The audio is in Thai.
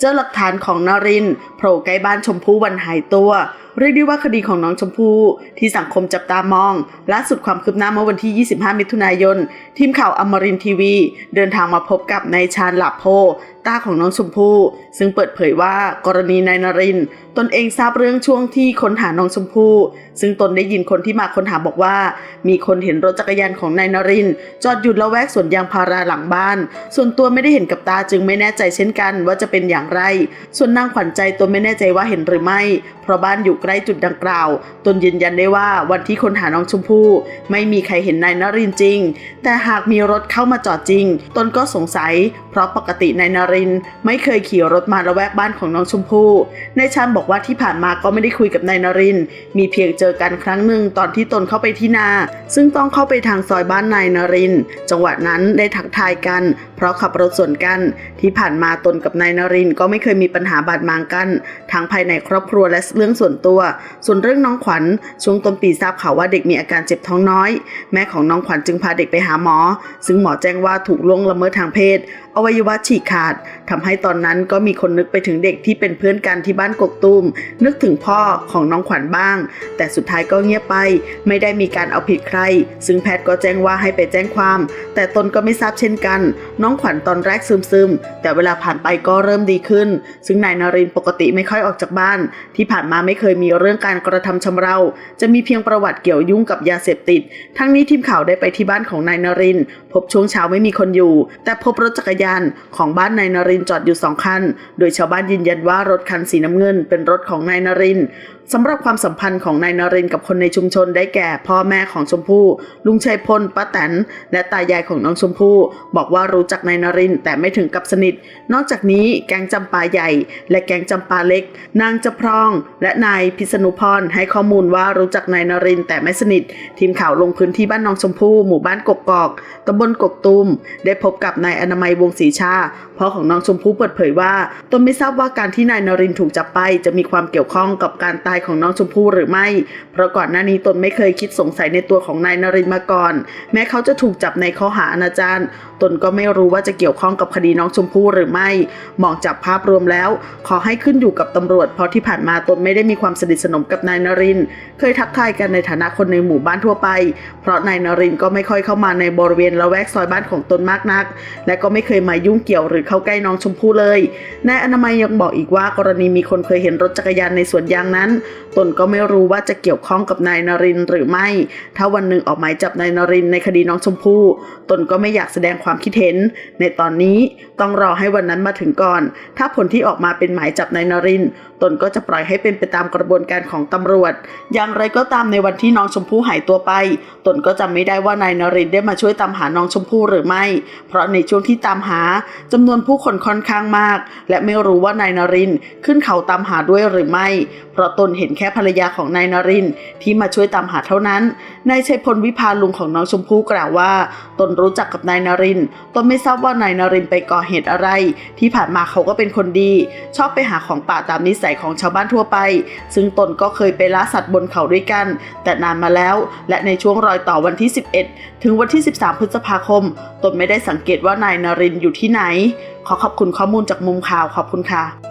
เจอหลักฐานของนรินโผล่ใกล้บ้านชมพู่วันหายตัว เรียกได้ว่าคดีของน้องชมพู่ที่สังคมจับตามองล่าสุดความคืบหน้าเมื่อวันที่ 25 มิถุนายน ทีมข่าวอมรินทีวี เดินทางมาพบกับนายชาญหลับโพตาของน้องชมพู่ซึ่งเปิดเผยว่ากรณีนายนรินตนเองทราบเรื่องช่วงที่ค้นหาน้องชมพู่ซึ่งตนได้ยินคนที่มาค้นหาบอกว่า มีคนเห็นรถจักรยานของนายนรินจอดอยู่ละแวกสวนยางพาราหลังบ้าน ส่วนตัวไม่ได้เห็นกับตาจึงไม่แน่ใจเช่นกัน ว่าจะเป็นอย่างไร ส่วนนางขวัญใจตนไม่แน่ใจว่าเห็นหรือไม่ เพราะบ้านอยู่ใกล้จุดดังกล่าว ตนยืนยันได้ว่าวันที่ค้นหาน้องชมพู่ ไม่มีใครเห็นนายนรินจริง แต่หากมีรถเข้ามาจอดจริง ตนก็สงสัย เพราะปกตินายนรินไม่เคยขี่รถมาละแวกบ้านของน้องชมพู่นายชันบอกว่าที่ผ่านมาก็ไม่ได้คุยกับนายนริน มีเพียงเจอกันครั้งหนึ่งตอนที่ตนเข้าไปที่นา ซึ่งต้องเข้าไปทางซอยบ้านนายนริน จังหวะนั้นได้ทักทายกัน เพราะขับรถสวนกัน ที่ผ่านมาตนกับนายนรินทร์ก็ไม่เคยมีปัญหาบาดหมางกันทั้งภายในครอบครัวและเรื่องส่วนตัว ส่วนเรื่องน้องขวัญช่วงต้นปีทราบข่าวว่าเด็กมีอาการเจ็บท้องน้อย แม่ของน้องขวัญจึงพาเด็กไปหาหมอ ซึ่งหมอแจ้งว่าถูกล่วงละเมิดทางเพศ อวัยวะฉีกขาดทำให้ตอนนั้นก็มีคนนึกไปถึงเด็กที่เป็นเพื่อนกันที่บ้านกกตูมนึกถึงพ่อของน้องขวัญบ้าง แต่สุดท้ายก็เงียบไป ไม่ได้มีการเอาผิดใคร ซึ่งแพทย์ก็แจ้งว่าให้ไปแจ้งความ แต่ตนก็ไม่ทราบเช่นกัน น้องขวัญตอนแรกซึมๆแต่เวลาผ่านไปก็เริ่มดีขึ้น ซึ่งนายนรินปกติไม่ค่อยออกจากบ้าน ที่ผ่านมาไม่เคยมีเรื่องการกระทำชำเราจะมีเพียงประวัติเกี่ยวยุ่งกับยาเสพติด ทั้งนี้ทีมข่าวได้ไปที่บ้านของนายนริน พบช่วงเช้าไม่มีคนอยู่ แต่พบรถจักรยานของบ้านนายนรินจอดอยู่สองคัน โดยชาวบ้านยืนยันว่ารถคันสีน้ำเงิน เป็นรถของนายนรินสำหรับความสัมพันธ์ของนายนรินกับคนในชุมชนได้แก่พ่อแม่ของชมพู่ ลุงชัยพลป้าแตน และตายายของน้องชมพู่ บอกว่ารู้จักนายนรินแต่ไม่ถึงกับสนิท นอกจากนี้แก๊งงจำปาใหญ่ และแกงจำปาเล็ก นางจะพรอง และนายพิษณุพรให้ข้อมูลว่ารู้จักนายนรินแต่ไม่สนิท ทีมข่าวลงพื้นที่บ้านน้องชมพู่หมู่บ้านกกกอกตำบลกกตูมได้พบกับนายอนามัยวงศรีชาพ่อของน้องชมพู่เปิดเผยว่าตนไม่ทราบว่าการที่นายนรินถูกจับไป จะมีความเกี่ยวข้องกับการตายของน้องชมพู่หรือไม่ เพราะก่อนหน้านี้ตนไม่เคยคิดสงสัยในตัวของนายนรินมาก่อน แม้เขาจะถูกจับในข้อหาอนาจารตนก็ไม่รู้ว่าจะเกี่ยวข้องกับคดีน้องชมพู่หรือไม่มองจากภาพรวมแล้ว ขอให้ขึ้นอยู่กับตำรวจ เพราะที่ผ่านมาตนไม่ได้มีความสนิทสนมกับนายนริน เคยทักทายกันในฐานะคนในหมู่บ้านทั่วไป เพราะนายนรินก็ไม่ค่อยเข้ามาในบริเวณละแวกซอยบ้านของตนมากนัก และก็ไม่เคยมายุ่งเกี่ยวหรือเข้าใกล้น้องชมพู่เลยนายอนามัยยังบอกอีกว่ากรณีมีคนเคยเห็นรถจักรยานในสวนยางนั้น ตนก็ไม่รู้ว่าจะเกี่ยวข้องกับนายนรินหรือไม่ ถ้าวันหนึ่งออกหมายจับนายนรินในคดีน้องชมพู่ ตนก็ไม่อยากแสดงความคิดเห็น ในตอนนี้ต้องรอให้วันนั้นมาถึงก่อนถ้าผลที่ออกมาเป็นหมายจับนายนริน ตนก็จะปล่อยให้เป็นไปตามกระบวนการของตำรวจ อย่างไรก็ตามในวันที่น้องชมพู่หายตัวไป ตนก็จำไม่ได้ว่านายนรินได้มาช่วยตามหาน้องชมพู่หรือไม่ เพราะในช่วงที่ตามหาจำนวนผู้คนค่อนข้างมาก และไม่รู้ว่านายนรินขึ้นเขาตามหาด้วยหรือไม่ เพราะตนเห็นแค่ภรรยาของนายนรินที่มาช่วยตามหาเท่านั้น นายชัยพลวิพาลุงของน้องชมพู่กล่าวว่า ตนรู้จักกับนายนริน ตนไม่ทราบว่านายนรินไปก่อเหตุอะไร ที่ผ่านมาเขาก็เป็นคนดี ชอบไปหาของป่าตามนิสัยของชาวบ้านทั่วไป ซึ่งตนก็เคยไปล่าสัตว์บนเขาด้วยกัน แต่นานมาแล้ว และในช่วงรอยต่อวันที่ 11 ถึงวันที่ 13 พฤษภาคม ตนไม่ได้สังเกตว่านายนรินอยู่ที่ไหน ขอขอบคุณข้อมูลจากมุมข่าวขอบคุณค่ะ